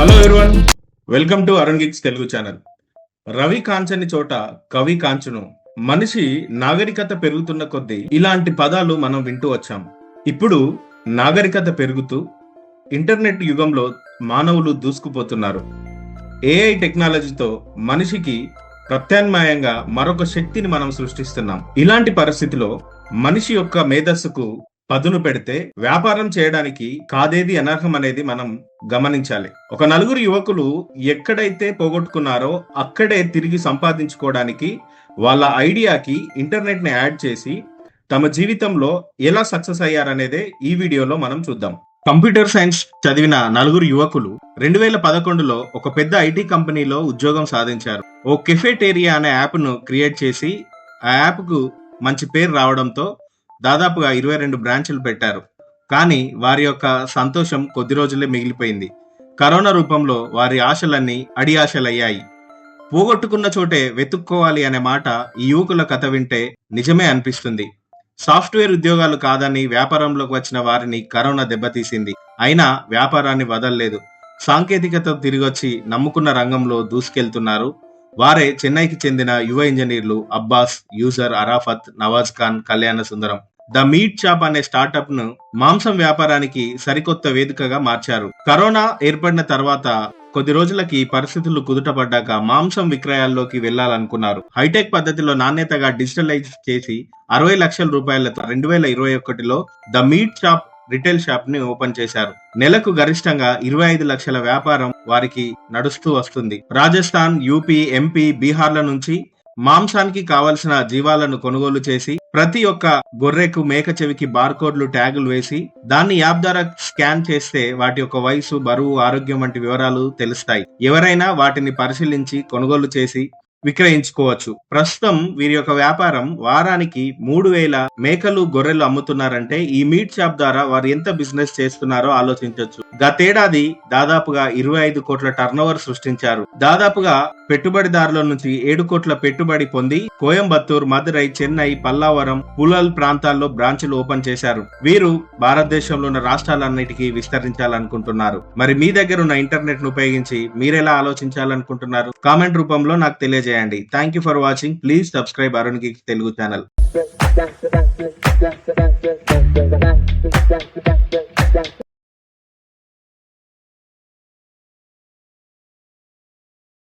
Hello everyone welcome to Arun geeks Telugu channel Ravi కాంచని చోట కవి కాంచును మనిషి నాగరికత పెరుగుతున్న కొద్దీ ఇలాంటి పదాలు మనం వింటూ వచ్చాం. ఇప్పుడు నాగరికత పెరుగుతూ ఇంటర్నెట్ యుగంలో మానవులు దూసుకుపోతున్నారు. ఏఐ టెక్నాలజీతో మనిషికి ప్రత్యామ్నాయంగా మరొక శక్తిని మనం సృష్టిస్తున్నాం. ఇలాంటి పరిస్థితిలో మనిషి యొక్క మేధస్సుకు పదును పెడితే వ్యాపారం చేయడానికి కాదేది అనర్హం అనేది మనం గమనించాలి. ఒక నలుగురు యువకులు ఎక్కడైతే పోగొట్టుకున్నారో అక్కడే తిరిగి సంపాదించుకోవడానికి వాళ్ళ ఐడియాకి ఇంటర్నెట్ని యాడ్ చేసి తమ జీవితంలో ఎలా సక్సెస్ అయ్యారనేదే ఈ వీడియోలో మనం చూద్దాం. కంప్యూటర్ సైన్స్ చదివిన నలుగురు యువకులు రెండు వేల పదకొండులో ఒక పెద్ద ఐటీ కంపెనీలో ఉద్యోగం సాధించారు. ఓ కెఫేటేరియా అనే యాప్ను క్రియేట్ చేసి ఆ యాప్కు మంచి పేరు రావడంతో దాదాపుగా ఇరవై రెండు బ్రాంచులు పెట్టారు. కానీ వారి యొక్క సంతోషం కొద్ది రోజులే మిగిలిపోయింది. కరోనా రూపంలో వారి ఆశలన్నీ అడి ఆశలయ్యాయి పోగొట్టుకున్న చోటే వెతుక్కోవాలి అనే మాట ఈ యువకుల కథ వింటే నిజమే అనిపిస్తుంది. సాఫ్ట్వేర్ ఉద్యోగాలు కాదని వ్యాపారంలోకి వచ్చిన వారిని కరోనా దెబ్బతీసింది. అయినా వ్యాపారాన్ని వదలలేదు. సాంకేతికత తిరిగొచ్చి నమ్ముకున్న రంగంలో దూసుకెళ్తున్నారు. వారే చెన్నైకి చెందిన యువ ఇంజనీర్లు అబ్బాస్ యూజర్ Arafat Nawaz Khan Kalyana Sundaram. The meat shop అనే స్టార్టప్ను మాంసం వ్యాపారానికి సరికొత్త వేదికగా మార్చారు. కరోనా ఏర్పడిన తర్వాత కొద్ది రోజులకి పరిస్థితులు కుదుటపడ్డాక మాంసం విక్రయాల్లోకి వెళ్ళాలనుకున్నారు. హైటెక్ పద్ధతిలో నాణ్యతగా డిజిటలైజ్ చేసి అరవై లక్షల రూపాయలతో రెండు వేల ఇరవై ఒకటిలో ద మీట్ షాప్ రిటైల్ షాప్ని ఓపెన్ చేశారు. నెలకు గరిష్టంగా ఇరవై ఐదు లక్షల వ్యాపారం వారికి నడుస్తూ వస్తుంది. రాజస్థాన్ యూపీ ఎంపీ బీహార్ల నుంచి మాంసానికి కావలసిన జీవాలను కొనుగోలు చేసి ప్రతి ఒక్క గొర్రెకు మేక చెవికి బార్కోడ్లు ట్యాగులు వేసి దాన్ని యాప్ ద్వారా స్కాన్ చేస్తే వాటి యొక్క వయసు బరువు ఆరోగ్యం వంటి వివరాలు తెలుస్తాయి. ఎవరైనా వాటిని పరిశీలించి కొనుగోలు చేసి విక్రయించుకోవచ్చు. ప్రస్తుతం వీరి యొక్క వ్యాపారం వారానికి మూడు వేల మేకలు గొర్రెలు అమ్ముతున్నారంటే ఈ మీట్ షాప్ ద్వారా వారు ఎంత బిజినెస్ చేస్తున్నారో ఆలోచించవచ్చు. గతేడాది దాదాపుగా ఇరవై ఐదు కోట్ల టర్నోవర్ సృష్టించారు. దాదాపుగా పెట్టుబడిదారుల నుంచి ఏడు కోట్ల పెట్టుబడి పొంది కోయంబత్తూర్ మదురై చెన్నై పల్లావరం పులల్ ప్రాంతాల్లో బ్రాంచులు ఓపెన్ చేశారు. వీరు భారతదేశంలో ఉన్న రాష్ట్రాలన్నిటికీ విస్తరించాలనుకుంటున్నారు. మరి మీ దగ్గర ఉన్న ఇంటర్నెట్ను ఉపయోగించి మీరెలా ఆలోచించాలనుకుంటున్నారు? కామెంట్ రూపంలో నాకు తెలియజేయండి. Thank you for watching please subscribe Arun geek Telugu channel